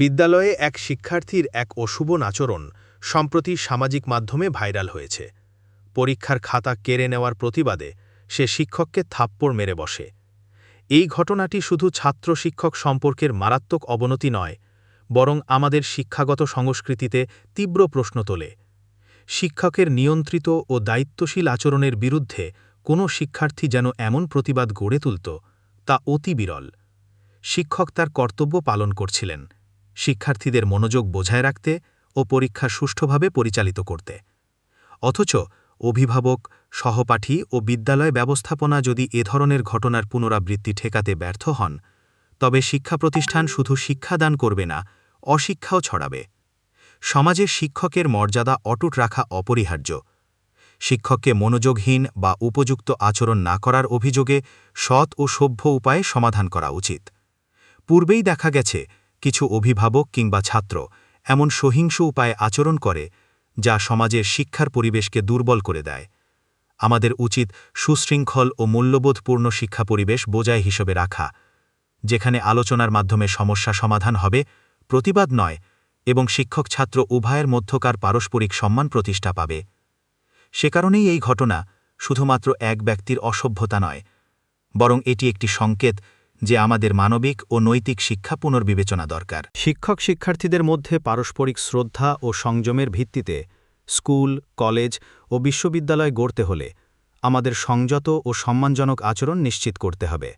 বিদ্যালয়ে এক শিক্ষার্থীর এক অশুভ আচরণ সম্প্রতি সামাজিক মাধ্যমে ভাইরাল হয়েছে। পরীক্ষার খাতা কেড়ে নেওয়ার প্রতিবাদে সে শিক্ষককে থাপ্পড় মেরে বসে। এই ঘটনাটি শুধু ছাত্র শিক্ষক সম্পর্কের মারাত্মক অবনতি নয়, বরং আমাদের শিক্ষাগত সংস্কৃতিতে তীব্র প্রশ্ন তোলে। শিক্ষকের নিয়ন্ত্রিত ও দায়িত্বশীল আচরণের বিরুদ্ধে কোনো শিক্ষার্থী যেন এমন প্রতিবাদ গড়ে তুলত, তা অতি বিরল। শিক্ষক তার কর্তব্য পালন করছিলেন। শিক্ষার্থীদের মনোযোগ বোঝায় রাখতে ও পরীক্ষা সুষ্ঠুভাবে পরিচালিত করতে। অথচ অভিভাবক, সহপাঠী ও বিদ্যালয় ব্যবস্থাপনা যদি এ ধরনের ঘটনার পুনরাবৃত্তি ঠেকাতে ব্যর্থ হন, তবে শিক্ষা প্রতিষ্ঠান শুধু শিক্ষাদান করবে না, অশিক্ষাও ছড়াবে। সমাজে শিক্ষকের মর্যাদা অটুট রাখা অপরিহার্য। শিক্ষককে মনোযোগহীন বা উপযুক্ত আচরণ না করার অভিযোগে সৎ ও সভ্য উপায়ে সমাধান করা উচিত। পূর্বেই দেখা গেছে কিছু অভিভাবক কিংবা ছাত্র এমন সহিংস উপায়ে আচরণ করে, যা সমাজের শিক্ষার পরিবেশকে দুর্বল করে দেয়। আমাদের উচিত সুশৃঙ্খল ও মূল্যবোধপূর্ণ শিক্ষা পরিবেশ বোঝায় হিসেবে রাখা, যেখানে আলোচনার মাধ্যমে সমস্যা সমাধান হবে, প্রতিবাদ নয়, এবং শিক্ষক ছাত্র উভয়ের মধ্যকার পারস্পরিক সম্মান প্রতিষ্ঠা পাবে। সে কারণেই এই ঘটনা শুধুমাত্র এক ব্যক্তির অসভ্যতা নয়, বরং এটি একটি সংকেত যে আমাদের মানবিক ও নৈতিক শিক্ষা পুনর্বিবেচনা দরকার। শিক্ষক শিক্ষার্থীদের মধ্যে পারস্পরিক শ্রদ্ধা ও সংযমের ভিত্তিতে স্কুল, কলেজ ও বিশ্ববিদ্যালয় গড়তে হলে আমাদের সংযত ও সম্মানজনক আচরণ নিশ্চিত করতে হবে।